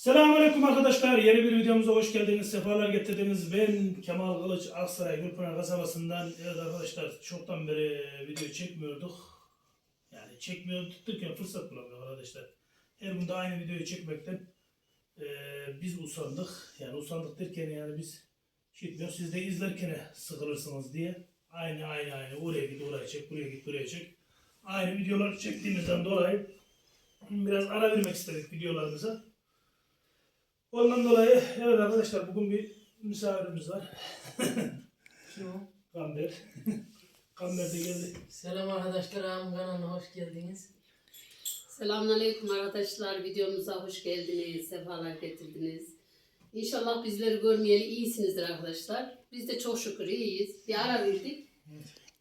Selamünaleyküm arkadaşlar. Yeni bir videomuza hoş geldiniz. Sefalar getirdiniz. Ben Kemal Kılıç Aksaray Gülpınar kasabasından. Evet arkadaşlar çoktan beri video çekmiyorduk. Yani çekmiyorduk derken fırsat bulamıyor arkadaşlar. Her gün de aynı videoyu çekmekten eee, biz usandık. Yani usandık derken yani biz çekmiyoruz. Siz de izlerken sıkılırsınız diye. Aynı aynı aynı. Oraya git oraya çek, buraya git buraya çek. Aynı videolar çektiğimizden dolayı biraz ara vermek istedik videolarımıza. Ondan dolayı evet arkadaşlar bugün bir misafirimiz var. Kim o? Gamber. Gamber de geldi. Selam arkadaşlar, Ağam kanalına hoş geldiniz. Selamünaleyküm arkadaşlar. Videomuza hoş geldiniz. Sefalar getirdiniz. İnşallah bizleri görmeyeli iyisinizdir arkadaşlar. Biz de çok şükür iyiyiz. Bir ara verdik.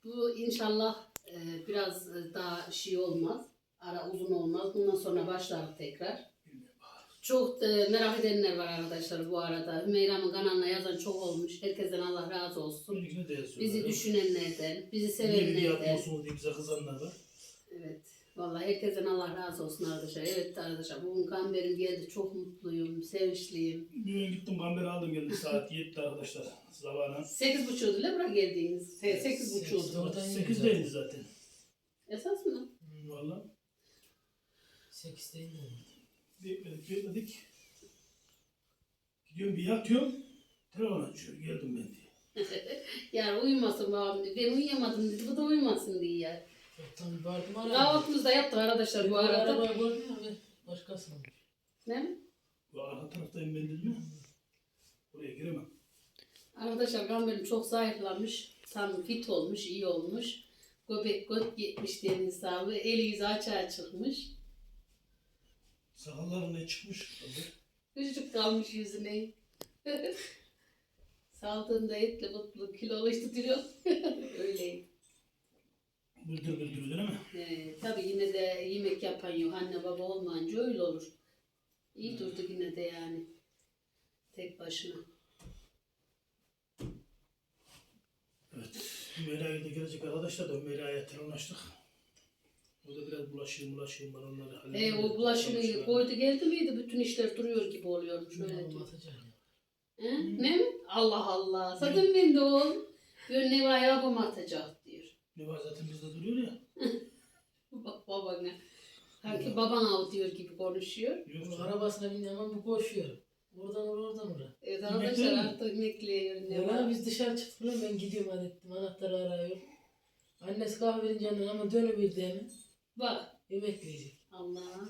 Bu inşallah e, biraz daha şey olmaz. Ara uzun olmaz. Bundan sonra başlarız tekrar. Çok e, merak edenler var arkadaşlar bu arada. Hümeyra'mın kanalına yazan çok olmuş. Herkesten Allah razı olsun. Öncekini de yazıyorlar. Bizi düşünenlerden, bizi Niye video sevenlerden. yapmıyorsunuz diye bize kızanlar var. Evet. Vallahi herkesten Allah razı olsun arkadaşlar. Evet arkadaşlar bugün Gamber'im geldi. Çok mutluyum, sevinçliyim. Bir gün gittim Gamber'i aldım geldi saat 7'de arkadaşlar. Sabahına. Sekiz buçuğdu la buraya geldiğiniz. Se- Sekiz Sekiz, buçuğdu. Oradan 8'deydi zaten. Esas mı? Valla. 8 değil mi? Bekledik bekledik. Gidiyorum bir yatıyorum. Telefon açıyor. Geldim ben diye. Yani uyumasın babam dedi. Ben uyuyamadım dedi. Bu da uyumasın diye ya. Bir bağırdım ara. Kahvaltımızı da yaptık arkadaşlar bu arada. Arabayı gördün mü? Başkasına. Ne mi? Bu arka taraftayım ben dedim ya. Oraya giremem. Arkadaşlar Gamber'im çok zayıflamış. Tam fit olmuş, iyi olmuş. Göbek göt gitmiş deniz hesabı. Eli yüzü açığa çıkmış. Sakalları ne çıkmış? Küçücük kalmış yüzüne. Saldığında etle mutlu kilolu işte duruyor. Öyle. Bültür bültür değil mi? Ee, tabii yine de yemek yapan yok. Anne baba olmayınca öyle olur. İyi durdu yine de yani. Tek başına. Evet. Da gelecek arkadaşlar da Hümeyra'ya telefonlaştık. O da biraz bulaşayım bulaşayım ben onları E, o bulaşığı koydu geldi miydi bütün işler duruyor gibi oluyormuş öyle. Şöyle diyor. atacağım. He? Ne mi? Allah Allah. Zaten ben de o. Ben ne var atacak diyor. Ne var zaten bizde duruyor ya. Bak babana. Sanki baban av diyor gibi konuşuyor. Yok Bu canım. arabasına bindi ama bu koşuyor. Oradan oraya oradan oraya. Evet arkadaşlar mi? artık emekliye ne var? var biz dışarı çıktık lan ben gidiyorum hadi ettim anahtarı arıyor. Annesi kahve verince anne ama dönüverdi hemen. Bak Emekleyecek. Allah.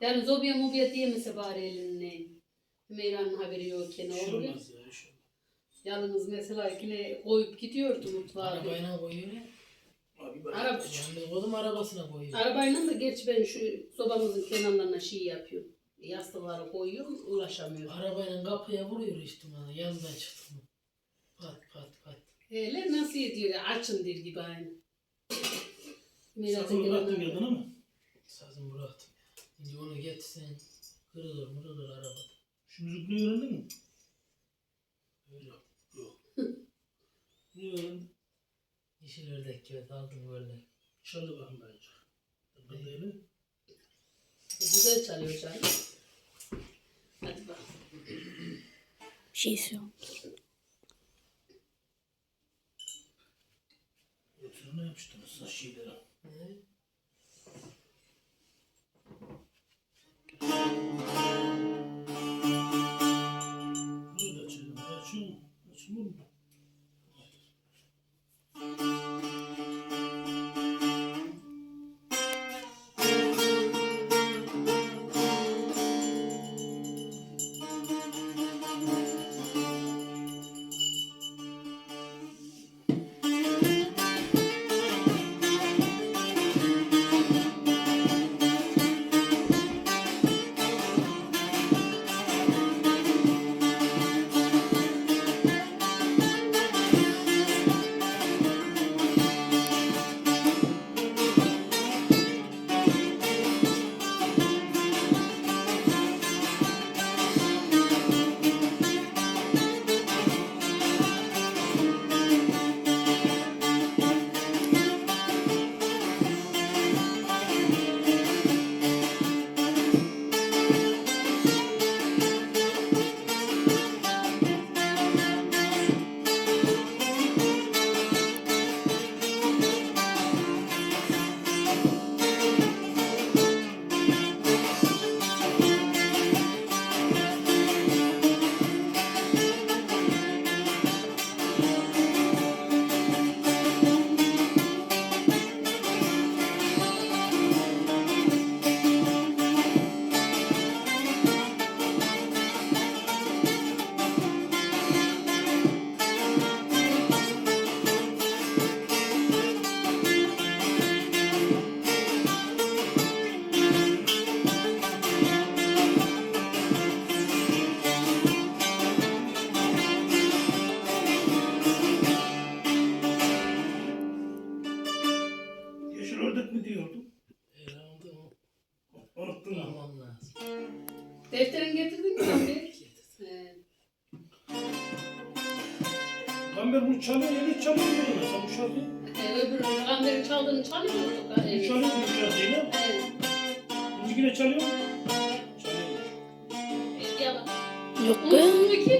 Yani zobiya mobiya diyemese bari eline. Hümeyra'nın haberi yokken ne olur ya. olmaz ya. olmaz. Yalnız mesela yine koyup gidiyordu mutfağa. Arabayla koyuyor ya. Abi ben Araba- Yani kodum arabasına koyuyor. Arabayla da gerçi ben şu sobamızın kenarlarına şey yapıyorum. Yastıkları koyuyorum uğraşamıyorum. Arabayla kapıya vuruyor işte bana yandan çıktı mı. Pat pat pat. Hele nasıl ediyor ya açın der gibi aynı. Mirat'a Sakın bıraktın gelen- geldin ama. Sazımı bıraktım. Şimdi onu getirsen kırılır mırılır arabada. Şu müzikliği öğrendin mi? Öyle Yok. Ne öğrendin? yeşil ördek gibi aldım böyle. Çaldı bakın bence. Tıkı değil mi? Güzel çalıyor canım. Hadi bak. Bir şey istiyorum. Hepsini ne yapıştınız? Saç şeyleri. Ne? Yine çalıyor mu? Çalıyor. Yalan. Yok be. mu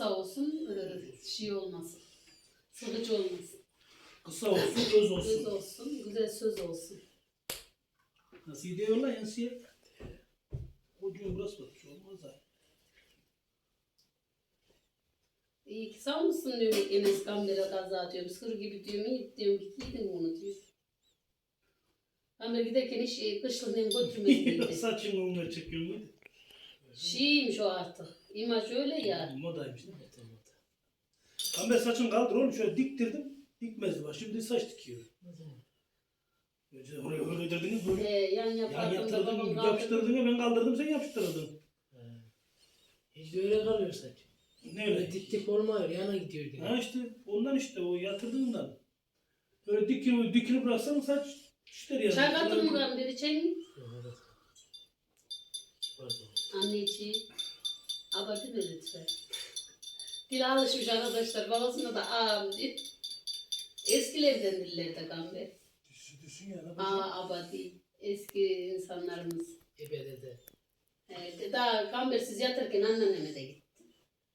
Olsun, e, şey olmasın. Sıkıcı olmasın. Kısa olsun, öz olsun. Söz olsun, güzel söz olsun. Nasıl gidiyor lan yansıya? Ucun burası batmış olmaz da. İyi ki sağ mısın diyorum Enes Gamber'e kaza diyorum. Sır gibi diyorum, iyi diyorum git yedin bunu diyor. Gamber giderken hiç e, kışlığını götürmediydi. Saçın onunla çekiyor mu? Şeymiş o artık. İmaj öyle ya. Modaymış değil mi? Gamber saçını kaldır oğlum şöyle diktirdim. Dikmezdi bak şimdi saç dikiyor. Önce oraya öyle dediniz böyle. Ee, yan Ya yapardım da babam yaptırdın, kaldırdı. yapıştırdın ya ben kaldırdım sen yapıştırdın. Hiç de öyle kalıyor saç. Ne Öyle öyle? dik dik olmuyor. Yana gidiyor. yine. Ha işte ondan işte o yatırdığından. Böyle dikili, dikili bıraksan saç işler yani. Çay katır mı mi? Evet. Pardon. Anneciğim. Abartı mı lütfen? Dil alışmış arkadaşlar. Babasına da ağam diye. Eskilerden dillerde Gamber. Düşsün, düşsün ya. Aa abadi. Eski insanlarımız. Ebedede. Evet, daha Gambersiz yatarken anneanneme de gitti.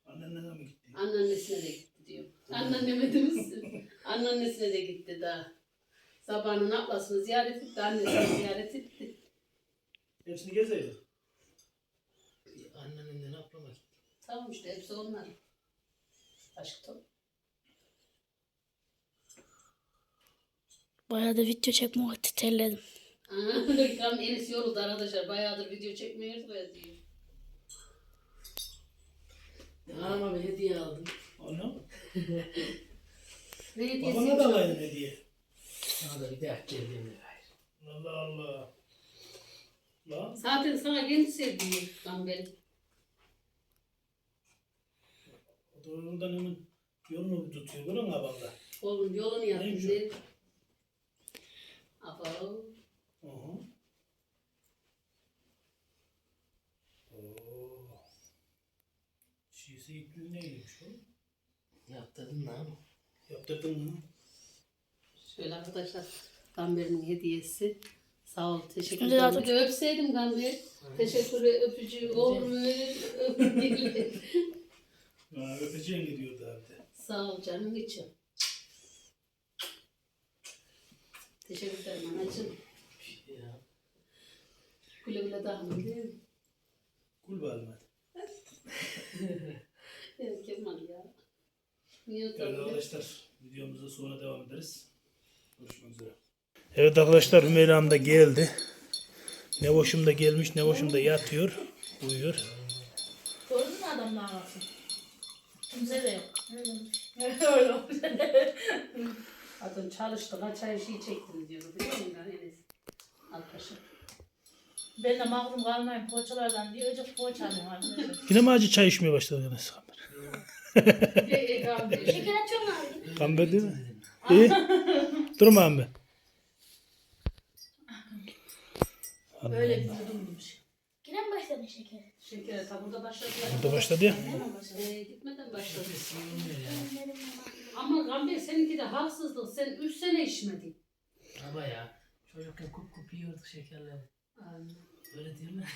Annenle mi gitti? Anneannesine de gitti diyor. Anneanneme de misin? Anneannesine de gitti daha. Sabahın ablasını ziyaret etti, annesini ziyaret etti. Hepsini gezeydin. Tamam işte hepsi onlar. Aşkım. Bayağı da video çekme vakti terledim. Tam Enes yoruldu arkadaşlar. Bayağıdır video çekmiyoruz ya diyor. Anama bir hediye aldım. Ana. Ne hediyesi? Babana da alayım hediye. Sana da bir dert geldiğinde. Allah Allah. Lan. Zaten sana kendi sevdiği Gamber'i. O da oradan hemen yolunu tutuyor. Bunun kabanda. Oğlum yolunu Neymiş o? yaptı. Abo. Aha. Oo. Şişe ipliği neymiş o? Yaptırdın mı ama? Yaptırdın mı? Şöyle arkadaşlar Gamber'in hediyesi. Sağ ol, teşekkür Şimdi ederim. zaten- öpseydim Gamber. Teşekkür öpücüğü olur mu? Öpücüğü. Ha, öpeceğin gidiyordu abi. Sağ ol canım için. Teşekkür ederim anacığım. Ya. Güle güle dağılın değil mi? Kul bağlamadı. Ya Kemal ya. Niye Evet arkadaşlar videomuza sonra devam ederiz. Görüşmek üzere. Evet arkadaşlar Hümeyra'm da geldi. Ne boşum da gelmiş ne boşum da yatıyor. Uyuyor. Gördün mü ağası? Kimse de yok. Öyle olmuş. Adam çalıştı, kaç ay şey çektim diyor. Biliyor musun lan Enes? Arkadaşlar. Ben de mahrum kalmayayım poğaçalardan diye öcek poğaça alıyorum arkadaşlar. Yine mi acı çay içmeye başladı Enes Kamber? E, e, Gamber. Şeker atıyor mu abi? Kamber değil mi? İyi. Durma abi. Böyle bir durummuş. Yine mi başladın şeker? Şeker ta burada başladı. Burada başladı ya. Ee, gitmeden başladı. Ama Gamber seninki de haksızlık. Sen 3 sene içmedin. Baba ya. Çocukken kup kup yiyorduk şekerleri. Öyle diyorlar.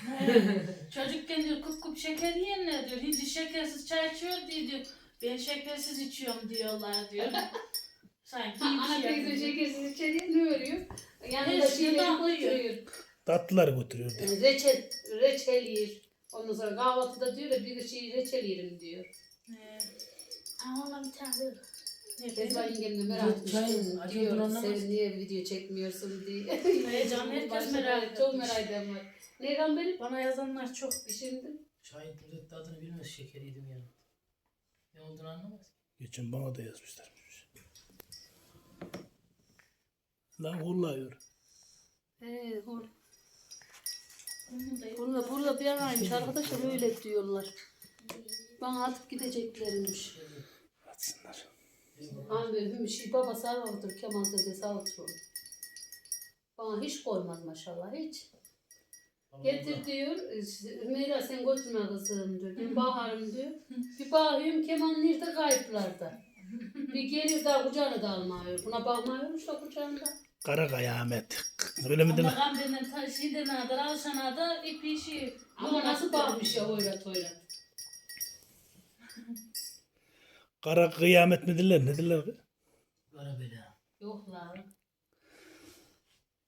Çocukken diyor kup kup şeker yiyenler diyor. Hindi şekersiz çay içiyor diye diyor. Ben şekersiz içiyorum diyorlar diyor. Sanki iyi bir Ana şey teyze yapıyor. şekersiz içeriye ne örüyor? Yanında Evet, şeyleri yandan koyuyor. götürüyor. Tatlılar götürüyordu. Yani reçel, reçel yer. Ondan sonra kahvaltıda diyor da bir şey reçel yerim diyor. Ee, Ama valla bir tane ne Kezban bileyim. yengemle merak etmiştim. acı Diyor olduğunu sen niye video çekmiyorsun diye. Heyecan, herkes Başta merak böyle Çok merak eden var. Ne Gamber'im? Bana yazanlar çok. Şimdi Çayın lezzet tadını bilmez şeker yedim ya. Ne olduğunu anlamaz. Geçen bana da yazmışlar. Lan hullayıyor. He, hor. Bunu da Burada, bir yanaymış arkadaşlar öyle diyorlar. Bana atıp gideceklermiş. Atsınlar. Abi bir şey babası aralıdır Kemal dedesi aralıdır. Bana hiç koymaz maşallah hiç. Getir diyor, Hümeyra sen götürme kızım diyor. Bir baharım diyor. Bir bakıyorum Kemal nerede kayıplarda. Bir gelir daha kucağına da almıyor. Buna bakmıyormuş da kucağında. Kara kıyamet. Öyle mi değil mi? Ama Gamber'den ta şeyden kadar alışana da ipi şey. Ama nasıl bakmış ya hoyrat hoyrat. Kara kıyamet mi derler? Ne derler? Kara bela. Yok lan.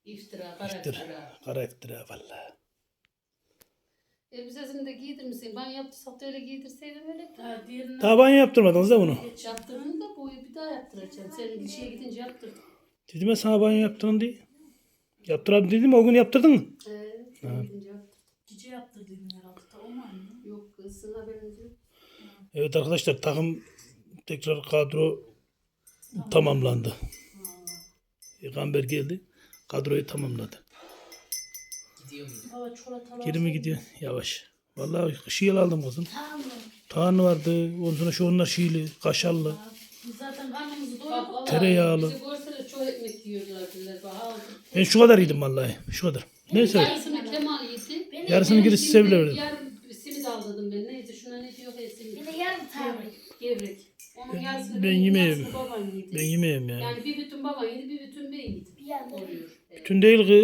İftira, kara İftira. iftira. Kara iftira valla. Elbisesini de giydirmişsin. Ben yaptıysak da öyle giydirseydim öyle. Ta diğerine Taban yaptırmadınız da bunu. Yaptırdın da boyu bir daha yaptıracağım. Senin bir şeye gidince yaptırdım. Dedim ya sana banyo yaptırın diye. Yaptıralım dedim o gün yaptırdın mı? Ee, gidince yaptırdım. cici yaptırdın herhalde. Ta o mu anne? Yok kızsın haberiniz yok. Evet arkadaşlar takım tekrar kadro tamamlandı. Peygamber geldi. Kadroyu tamamladı. Gidiyor muydu? Baba çikolatalar. Geri mi gidiyor? Yavaş. Vallahi şiil aldım kızım. Tamam. Tağını vardı. Ondan sonra şu onlar şiili, kaşarlı. Biz zaten karnımızı Bak doyurduk. Tereyağlı. Bizi çok ekmek yiyorlar. Ben şu kadar yedim vallahi. Şu kadar. Neyse. Yarısını Kemal yedi. Yarısını gidip size bile verdim. Yarın simit aldırdım ben. Neydi şuna ne diyor? Simit. beni yarım tabi. Gevrek. Onun yarısını ben benim, yarısını yedi. Ben yemeyeyim ya. Yani bir bütün baban yedi, bir bütün ben yedim. Bir yanda. Oluyor. Evet. Bütün değil de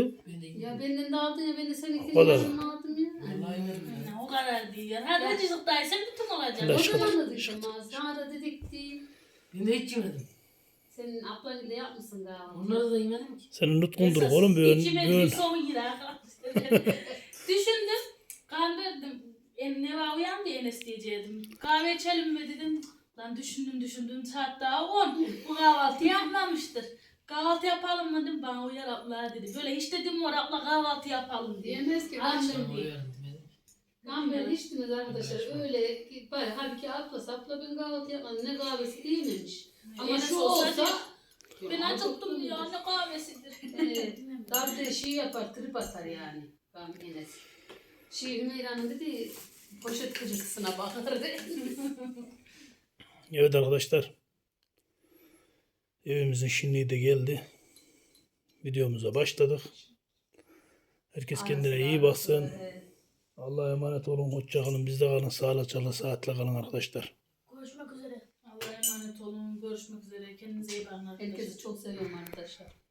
Ya benden de aldın ya ben de seninkini O kadar. yarısını aldım ya. Vallahi verdim ya. Ne, O kadar değil ya. Hadi acıcık daysan bütün olacak. Allah O aşkına. zaman da dedim ha. Sana da dedik değil. Ben de hiç yemedim. Senin ablan ile yapmışsın galiba. Onları da yemedim ki. Senin nutkundur oğlum böyle. İçime böyle. bir son girer. Düşündüm. Kandırdım. En ne var uyandı Enes diyecektim. Kahve içelim mi dedim. Lan düşündüm düşündüm saat daha 10. Bu kahvaltı yapmamıştır. Kahvaltı yapalım mı dedim. Bana uyar abla dedi. Böyle hiç dedim var abla kahvaltı yapalım diye. Diyemez ki. Akşam Ben Ben değil. uyarım demedim. İçtiniz arkadaşlar. Öyle bari halbuki atla sapla ben kahvaltı yapmadım. Ne kahvesi değilmemiş. Ama Enes şu olsa Ben acıktım ya ne kahvesidir. Evet. Daha bir de şey yapar, trip atar yani. Ben Enes. Şey Hümeyra'nın dedi, poşet kıcırtısına bakardı. Evet arkadaşlar. Evimizin şinliği de geldi. Videomuza başladık. Herkes kendine iyi baksın. Evet. Allah'a emanet olun. Hoşça kalın. Bizde kalın. Sağlıcakla, saatle kalın arkadaşlar. Görüşmek üzere. Allah'a emanet olun. Görüşmek üzere. Kendinize iyi bakın. Herkesi çok seviyorum arkadaşlar.